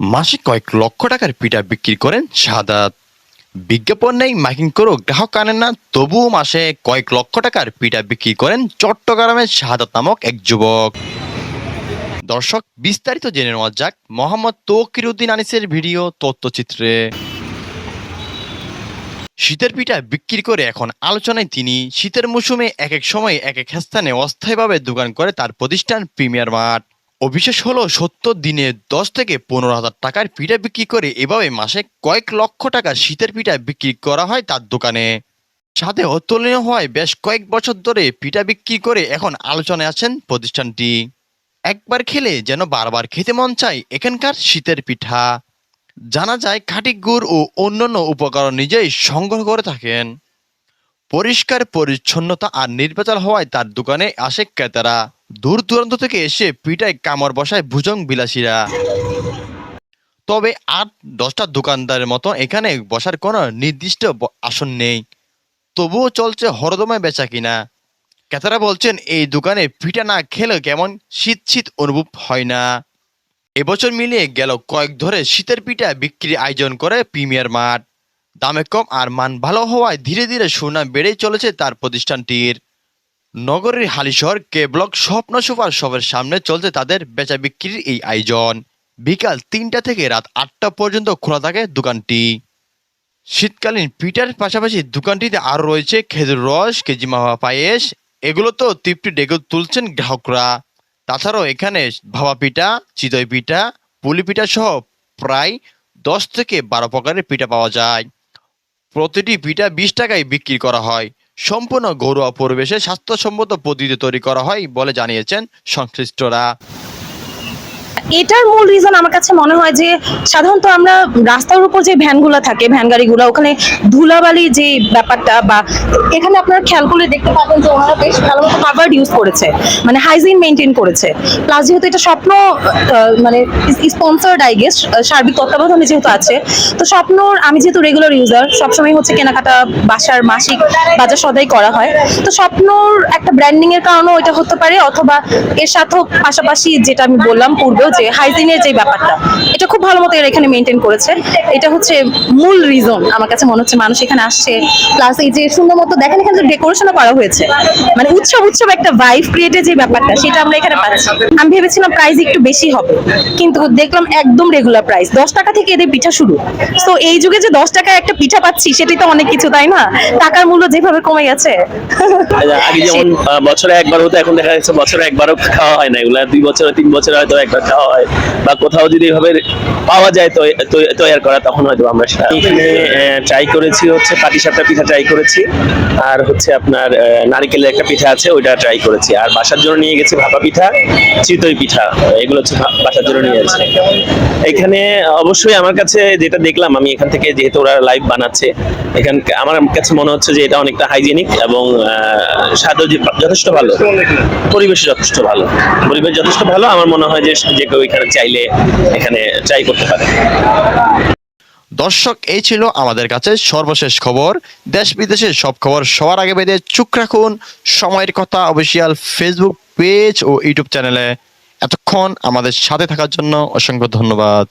মাসে কয়েক লক্ষ টাকার পিঠা বিক্রি করেন শাহাদাত বিজ্ঞাপন নেই, মাইকিং করেও গ্রাহক আনেন না, তবুও মাসে কয়েক লক্ষ টাকার পিঠা বিক্রি করেন চট্টগ্রামের শাহাদাত নামক এক যুবক। দর্শক, বিস্তারিত জেনে নেওয়া যাক মোহাম্মদ তৌকির উদ্দিন আনিসের ভিডিও তথ্যচিত্রে। শীতের পিঠা বিক্রি করে এখন আলোচনায় তিনি, শীতের মৌসুমে এক এক সময় এক এক স্থানে অস্থায়ীভাবে দোকান করে তার প্রতিষ্ঠান প্রিমিয়ার মার্ট। অবিশেষ হলো, সত্তর দিনে দশ থেকে পনেরো হাজার টাকার পিঠা বিক্রি করে এভাবে মাসে কয়েক লক্ষ টাকার শীতের পিঠা বিক্রি করা হয় তার দোকানে। সাথে অতুলনীয় হওয়ায় বেশ কয়েক বছর ধরে পিঠা বিক্রি করে এখন আলোচনায় আছেন প্রতিষ্ঠানটি। একবার খেলে যেন বারবার খেতে মন চায় এখানকার শীতের পিঠা। জানা যায়, খাঁটি গুড় ও অন্যান্য উপকরণ নিজেই সংগ্রহ করে থাকেন। পরিষ্কার পরিচ্ছন্নতা আর নির্বাচন হওয়ায় তার দোকানে আসে ক্রেতারা। দূর দূরান্ত থেকে এসে পিঠায় কামড় বসায় ভুজং বিলাসীরা। তবে আট দশটা দোকানদারের মতো এখানে বসার কোনো নির্দিষ্ট আসন নেই। তবুও চলছে হরদমে বেচা কিনা। ক্রেতারা বলছেন, এই দোকানে পিঠা না খেলে কেমন শীত শীত অনুভব হয় না। এবছর মিলিয়ে গেল কয়েক ধরে শীতের পিঠা বিক্রি আয়োজন করে প্রিমিয়ার মাঠ। দামে কম আর মান ভালো হওয়ায় ধীরে ধীরে সুনাম বেড়েই চলেছে তার প্রতিষ্ঠানটির। নগরীর Halishahar, K block, Shwapno super শপের সামনে চলছে তাদের বেচা বিক্রির এই আয়োজন। বিকাল তিনটা থেকে রাত আটটা পর্যন্ত খোলা থাকে দোকানটি। শীতকালীন পিঠার পাশাপাশি দোকানটিতে আরও রয়েছে খেজুর রস, কেজি মাভা পায়েস, এগুলো তো তৃপ্তি ডেকে তুলছেন গ্রাহকরা। তাছাড়াও এখানে ভাপা পিঠা, চিতই পিঠা, পুলি পিঠা সহ প্রায় দশ থেকে বারো প্রকারের পিঠা পাওয়া যায়। প্রতিটি পিঠা বিশ টাকায় বিক্রি করা হয়। সম্পূর্ণ ঘরোয়া পরিবেশে স্বাস্থ্যসম্মত পদ্ধতিতে তৈরি করা হয় বলে জানিয়েছেন সংশ্লিষ্টরা। এটার মূল রিজন আমার কাছে মনে হয় যে, সাধারণত আমরা রাস্তার উপর যে ভ্যানগুলো থাকে ভ্যান গাড়িগুলো ওখানে ধুলাবালি যে ব্যাপারটা বা এখানে আপনারা খেয়াল করলে দেখতে পাবেন যে ওনারা বেশ ভালো মতো কাভার্ড ইউজ করেছে মানে হাইজিন মেনটেন করেছে। প্লাস যেহেতু এটা স্বপ্ন মানে স্পন্সার্ড আই গেস সার্বিক তত্ত্বাবধানে যেহেতু আছে, তো স্বপ্নর, আমি যেহেতু রেগুলার ইউজার সবসময় হচ্ছে কেনাকাটা বাসার মাসিক বাজার সদাই করা হয়। তো স্বপ্নর একটা ব্র্যান্ডিং এর কারণেও এটা হতে পারে, অথবা এর সাথেও পাশাপাশি যেটা আমি বললাম পূর্বেও যে হাইজিনের যে ব্যাপারটা, এটা খুব ভালো মতো এরা এখানে মেনটেন করেছে। এটা হচ্ছে মূল রিজন আমার কাছে মনে হচ্ছে মানুষ এখানে আসছে। প্লাস এই যে সুন্দর মতো দেখেন এখানে ডেকোরেশনও করা হয়েছে। মানে উৎসব উৎসব একটা ভাইব ক্রিয়েটের যে ব্যাপারটা, সেটা আমরা এখানে পাচ্ছি। আমি ভেবেছিলাম প্রাইস একটু বেশি হবে, কিন্তু দেখলাম একদম রেগুলার প্রাইস দশ টাকা থেকে এদের পিঠা শুরু। তো এই যুগে যে দশ টাকায় একটা পিঠা পাচ্ছি, সেটাই তো অনেক কিছু, তাই না? টাকার মূল্য যেভাবে কমে গেছে। আগে যেমন বছরে একবার হতো, এখন দেখা যাচ্ছে বছরে একবারও খাওয়া হয় না। এগুলা দুই বছরে, তিন বছরে হয়তো একবার খাওয়া হয় বা কোথাও যদি এভাবে পাওয়া যায় তৈরি করা তখন হয়তো আমরা সেটা ট্রাই করেছি হচ্ছে পাটিসাপটা পিঠা ট্রাই করেছি। আর হচ্ছে আপনার নারকেলের একটা পিঠা আছে ওইটা ট্রাই করেছি। আর বাসার জন্য নিয়ে গেছি ভাপা পিঠা চিতই পিঠা। এগুলো হচ্ছে বাসার জন্য নিয়ে গেছি। এখানে অবশ্যই আমার কাছে যেটা দেখলাম আমি এখান থেকে যেহেতু ওরা লাইভ বানাচ্ছে এখান আমার কাছে মনে হচ্ছে যে এটা অনেকটা হাইজেনিক এবং স্বাদও যথেষ্ট ভালো। পরিবেশ যথেষ্ট ভালো। পরিবেশ যথেষ্ট ভালো আমার মনে হয় যে যে এখানে চাইলে এখানে ট্রাই করতে পারে। দর্শক, এই ছিল আমাদের কাছে সর্বশেষ খবর। দেশ বিদেশের সব খবর সবার আগে বেঁধে চুক রাখুন। সময়ের কথা অফিসিয়াল ফেসবুক পেজ ও ইউটিউব চ্যানেলে এতক্ষণ আমাদের সাথে থাকার জন্য অসংখ্য ধন্যবাদ।